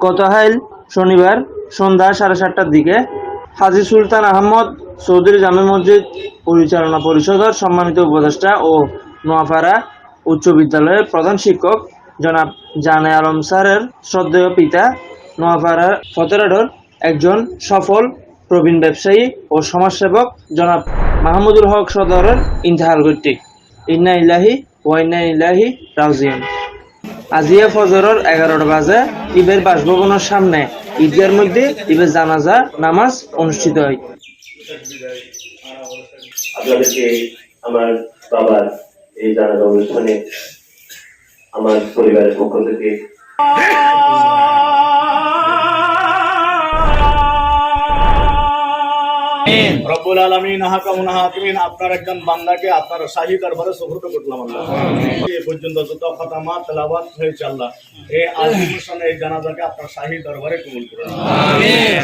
গত হাইল শনিবার সন্ধ্যা সাড়ে সাতটার দিকে হাজি সুলতান আহমদ চৌধুরী জামে মসজিদ পরিচালনা পরিষদের সম্মানিত উপদেষ্টা ও নোয়াপাড়া উচ্চ বিদ্যালয়ের প্রধান শিক্ষক জনাব জানে আলম স্যারের শ্রদ্ধেয় পিতা নোয়াপাড়া ফতেরাডর একজন সফল প্রবীণ ব্যবসায়ী ও সমাজসেবক জনাব মাহমুদুল হক সদরের ইন্তেহাল কর্তৃক। ইন্না ইলাহি ওয়াইন্না ইলাহি রাউজিয়ান আজিয়া ফজরের এগারোটা বাজে ইবের বাসভবনের সামনে। ঈদগার মধ্যে ইবের জানাজা, নামাজ অনুষ্ঠিত হয়। আপনাদেরকে আমার বাবার এই জানাজা অনুষ্ঠানে আমার পরিবারের পক্ষ থেকে রব্বুল আলমিন হাকামুন হাকিমিন আপনার একজন বান্দাকে আপনার শাহী দরবারে সুহৃত করলাম আল্লাহ এ পর্যন্ত যত খতামা তেলাওয়াত হয়েছে আল্লাহ এই আলমিশনে এই জানাজাকে আপনার শাহী দরবারে কবুল করুন।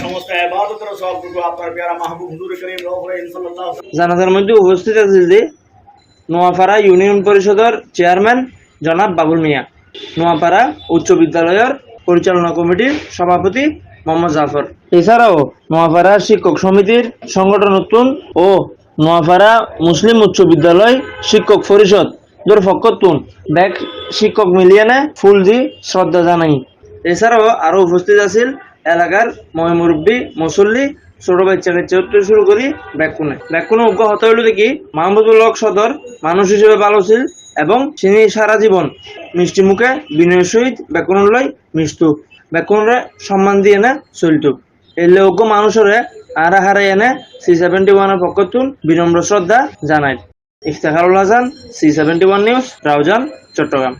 সমস্ত ইবাদতের সবটুকু আপনার পেয়ারা মাহবুব হুজুর করিম জানাজার মধ্যে উপস্থিত আছে যে নোয়াপাড়া ইউনিয়ন পরিষদের চেয়ারম্যান জনাব বাবুল মিয়া নোয়াপাড়া উচ্চ বিদ্যালয়ের পরিচালনা কমিটির সভাপতি মোহাম্মদ জাফর। এছাড়াও নোয়াপাড়া শিক্ষক সমিতির সংগঠন নতুন ও নোয়াপাড়া মুসলিম উচ্চ বিদ্যালয় শিক্ষক পরিষদ। দূর ফকতুন ব্যাগ শিক্ষক মিলিয়ানে ফুল দি শ্রদ্ধা জানাই। এছাড়াও আরও উপস্থিত আছিল এলাকার মহিমুরব্বী মুসল্লি ছোট বাচ্চা কাচ্চা থেকে শুরু করি ব্যাকুনে ব্যাকুনে অজ্ঞ হতে হইল দেখি মাহমুদুল হক সদর মানুষ হিসেবে ভালো ছিল এবং তিনি সারা জীবন মিষ্টি মুখে বিনয়ের সহিত ব্যাকুণলৈ মিষ্টু ব্যাকুণরে সম্মান দিয়ে এনে চলিত এলে অজ্ঞ মানুষরে আরা হারাই এনে সি সেভেন্টি ওয়ানের পক্ষতুন বিনম্র শ্রদ্ধা জানায়। Iftekharul Hasan C seventy one news Raozan, Chattogram.